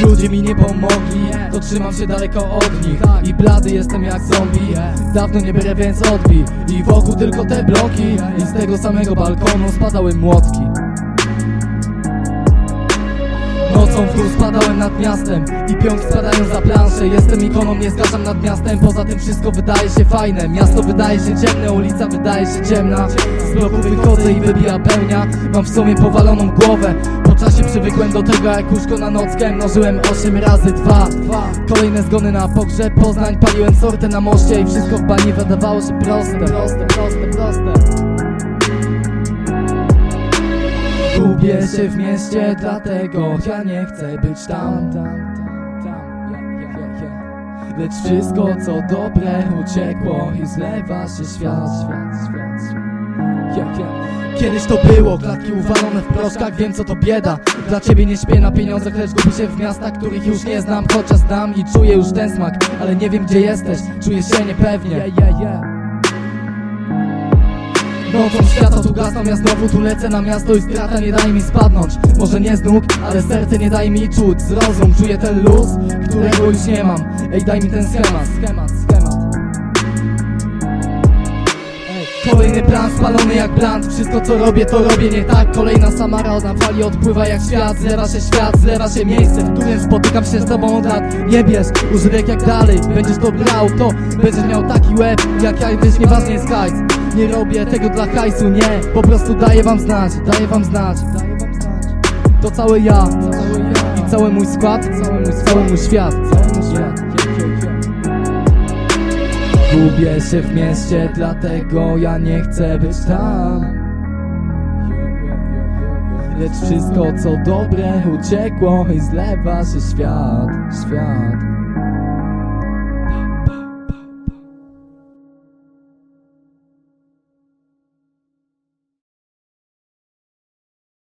ludzie mi nie pomogli To trzymam się daleko od nich. I blady jestem jak zombie. Dawno nie bierę więc odbij. I wokół tylko te bloki. I z tego samego balkonu spadały młotki Nocą w dół spadałem nad miastem. I piątki spadają za planszę. Jestem ikoną, nie zgaszam nad miastem. Poza tym wszystko wydaje się fajne. Miasto wydaje się ciemne, ulica wydaje się ciemna. Z bloku wychodzę i wybija pełnia. Mam w sumie powaloną głowę. Po czasie przywykłem do tego jak łóżko na nockę Mnożyłem 8 razy 2 Kolejne zgony na pogrzeb Poznań. Paliłem sortę na moście I wszystko w bani wydawało się proste Proste, proste, proste Gubię się w mieście, dlatego ja nie chcę być tam, tam, tam, tam. Lecz wszystko co dobre uciekło i zlewa się świat, świat, świat, świat. Kiedyś to było, klatki uwalone w proszkach, wiem co to bieda. Dla ciebie nie śpię na pieniądzach, lecz gubię się w miastach, których już nie znam. Chociaż znam i czuję już ten smak, ale nie wiem gdzie jesteś, czuję się niepewnie Nocą świata tu gasną, ja znowu tu lecę na miasto i strata nie daj mi spadnąć. Może nie z nóg, ale serce nie daj mi czuć. Zrozum, czuję ten luz, którego już nie mam. Ej, daj mi ten schemat, schemat, Kolejny plan spalony jak bland Wszystko co robię to robię nie tak. Kolejna Samara na fali odpływa jak świat. Zlewa się świat, zlewa się miejsce W którym spotykam się z tobą od lat. Nie bierz, używek jak dalej Będziesz to brał, to będziesz miał taki łeb Jak ja, też nieważnie jest hajs Nie robię tego dla hajsu, nie. Po prostu daję wam znać, daję wam znać. To cały ja, I cały mój skład, Cały mój świat Gubię się w mieście, dlatego ja nie chcę być tam. Lecz wszystko co dobre uciekło i zlewa się świat, świat